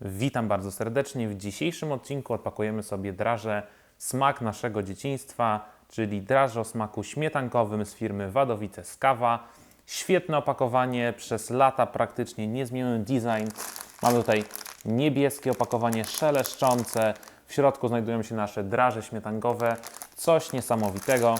Witam bardzo serdecznie. W dzisiejszym odcinku odpakujemy sobie draże smak naszego dzieciństwa, czyli draże o smaku śmietankowym z firmy Wadowice Skawa. Świetne opakowanie, przez lata praktycznie niezmieniony design. Mamy tutaj niebieskie opakowanie szeleszczące. W środku znajdują się nasze draże śmietankowe. Coś niesamowitego.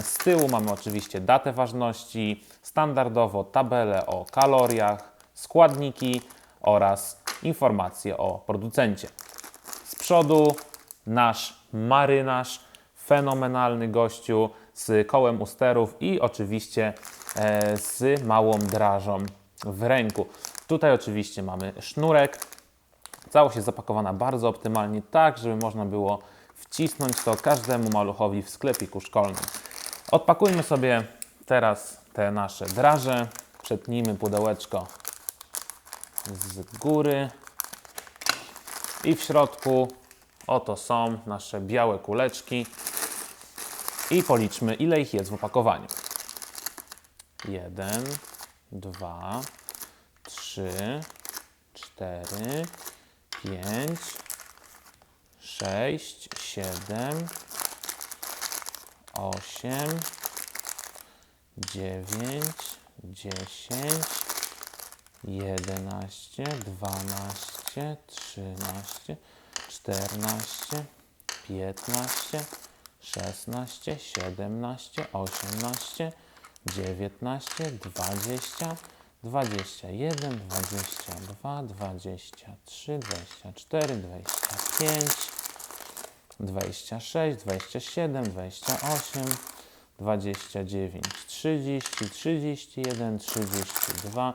Z tyłu mamy oczywiście datę ważności, standardowo tabelę o kaloriach, składniki oraz informacje o producencie. Z przodu nasz marynarz, fenomenalny gościu z kołem usterów i oczywiście e, z małą drażą w ręku. Tutaj oczywiście mamy sznurek. Całość jest zapakowana bardzo optymalnie, tak żeby można było wcisnąć to każdemu maluchowi w sklepiku szkolnym. Odpakujmy sobie teraz te nasze draże. Przetnijmy pudełeczko z góry. I w środku oto są nasze białe kuleczki. I policzmy, ile ich jest w opakowaniu. Jeden, dwa, trzy, cztery, pięć, sześć, siedem, osiem, dziewięć, dziesięć, jedenaście, dwanaście, trzynaście, czternaście, piętnaście, szesnaście, siedemnaście, osiemnaście, dziewiętnaście, dwadzieścia, dwadzieścia jeden, dwadzieścia dwa, dwadzieścia trzy, dwadzieścia cztery, dwadzieścia pięć, 26, 27, 28, 29, 30, 31, 32,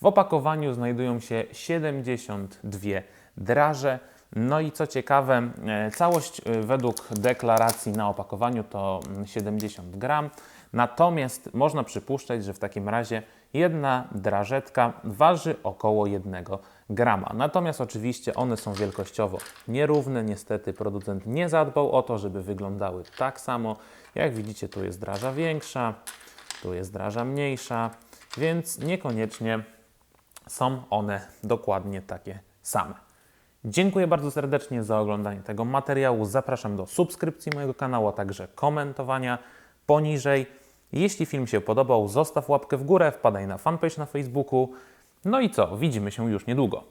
W opakowaniu znajdują się 72 draże. No i co ciekawe, e, całość e, według deklaracji na opakowaniu to mm, 70 gram. Natomiast można przypuszczać, że w takim razie jedna drażetka waży około 1 grama. Natomiast oczywiście one są wielkościowo nierówne. Niestety producent nie zadbał o to, żeby wyglądały tak samo. Jak widzicie, tu jest draża większa, tu jest draża mniejsza, więc niekoniecznie są one dokładnie takie same. Dziękuję bardzo serdecznie za oglądanie tego materiału. Zapraszam do subskrypcji mojego kanału, a także komentowania poniżej. Jeśli film się podobał, zostaw łapkę w górę, wpadaj na fanpage na Facebooku. No i co? Widzimy się już niedługo.